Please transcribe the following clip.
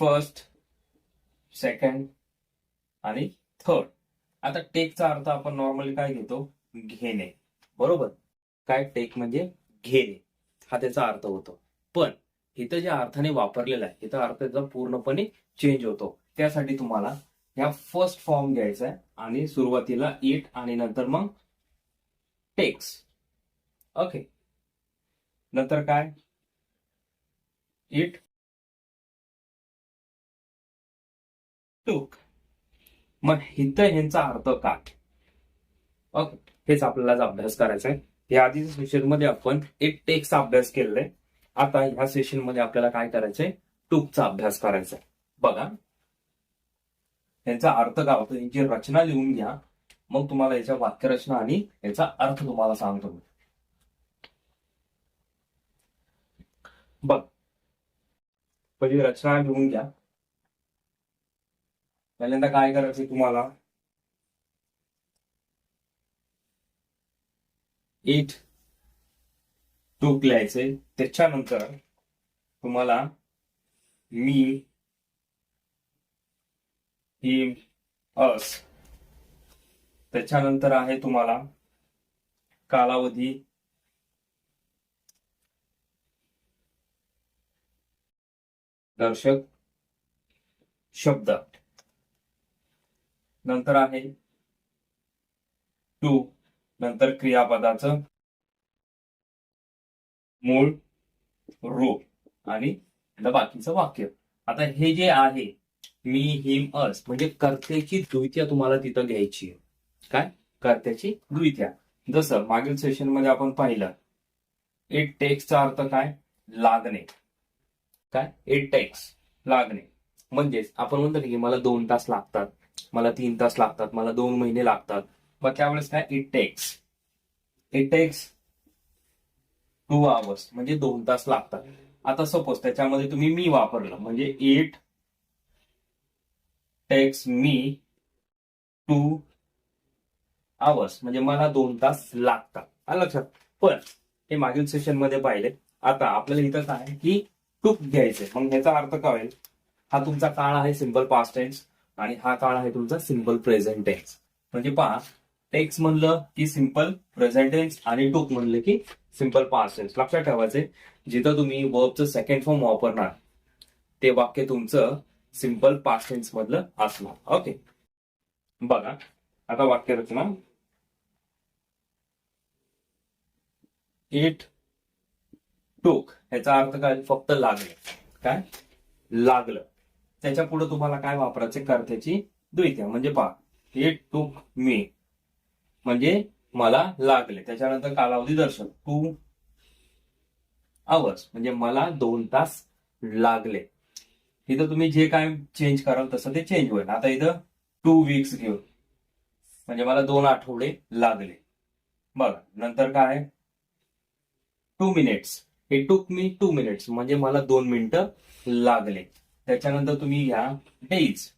First second आणि third आता टेकचा अर्थ आपण नॉर्मली काय घेतो? घेणे. बरोबर? काय टेक म्हणजे घेणे. हा त्याचा अर्थ होतो. पण इथं ज्या अर्थाने वापरलेला आहे इथं अर्थ त्याचा पूर्णपणे चेंज होतो. त्यासाठी तुम्हाला ह्या फर्स्ट फॉर्म घ्यायचा आहे आणि सुरुवातीला इट आणि नंतर मग टेक्स ओके नंतर काय? इट टूक मग हिंद ह्यांचा अर्थ काय? हेच आपल्याला अभ्यास करायचा आहे. या आधीच्या सेशनमध्ये आपण एक टेक्सचा अभ्यास केलेला आहे आता ह्या सेशनमध्ये आपल्याला काय करायचंय? टूकचा अभ्यास करायचा आहे. बघा. यांचा अर्थ काय होतो? यांची रचना लिहून घ्या. मग तुम्हाला याच्या वाक्यरचना आणि याचा अर्थ तुम्हाला सांगतो मी. बघ. पहिली रचना लिहून घ्या. पहिल्यांदा काय करायचं तुम्हाला? इट टूक लिहायचे त्याच्यानंतर तुम्हाला मी हिम अस त्याच्यानंतर आहे तुम्हाला कालावधी. दर्शक शब्द. नंतर आहे. टू नंतर क्रियापदाचं मूळ रूप आणि बाकीचं वाक्य. आता हे जे आहे मी हिम अस म्हणजे कर्त्याची द्वितीया तुम्हाला तिथं घ्यायची आहे. काय? कर्त्याची द्वितीया. जसं मागील सेशनमध्ये आपण पाहिलं इट टेक्सचा अर्थ काय? लागणे. काय? इट टेक्स लागणे. म्हणजेच आपण म्हणतो ना की मला दोन तास लागतात. मला तीन तास लागतात मला दोन महिने लागतात. मग त्यावेळेस काय? It takes it takes two hours म्हणजे दोन तास लागतात. आता सपोज त्याच्यामध्ये तुम्ही मी वापरलं म्हणजे it takes me two hours म्हणजे मला दोन तास लागतात. लक्षात. पण हे मागील सेशनमध्ये पाहिले. आता आपल्याला इथं काय आहे की टूक घ्यायचंय. मग ह्याचा अर्थ काय होईल? हा तुमचा काळ आहे सिंपल पास्ट टेन्स आणि हा काळ आहे तुमचा सिंपल प्रेझेंट टेन्स म्हणजे पहा टेक्स म्हणलं की सिंपल प्रेझेंट टेन्स आणि टूक म्हणलं की सिंपल पास्ट टेन्स लक्षात ठेवायचे जिथं तुम्ही वर्बचं सेकंड फॉर्म वापरणार ते वाक्य तुमचं सिंपल पास्ट टेन्स मधलं असणार. ओके बघा आता वाक्य रचना. इट टूक ह्याचा अर्थ काय? फक्त लागले. काय? लागलं. त्याच्या पुढे तुम्हाला काय वापरायचे कर्त्याची द्वित्या. म्हणजे पहा इट टूक मी म्हणजे मला लागले. त्याच्यानंतर कालावधी दर्शक टू आवर्स म्हणजे मला दोन तास लागले. इथं तुम्ही जे काय चेंज कराल तसं ते चेंज होईल. आता इथं टू वीक्स घेऊन. म्हणजे मला दोन आठवडे लागले. बघा नंतर काय? टू मिनिट्स हे टूक मी टू मिनिट्स म्हणजे मला दोन मिनिटं लागले. त्याच्यानंतर तुम्ही घ्या डेज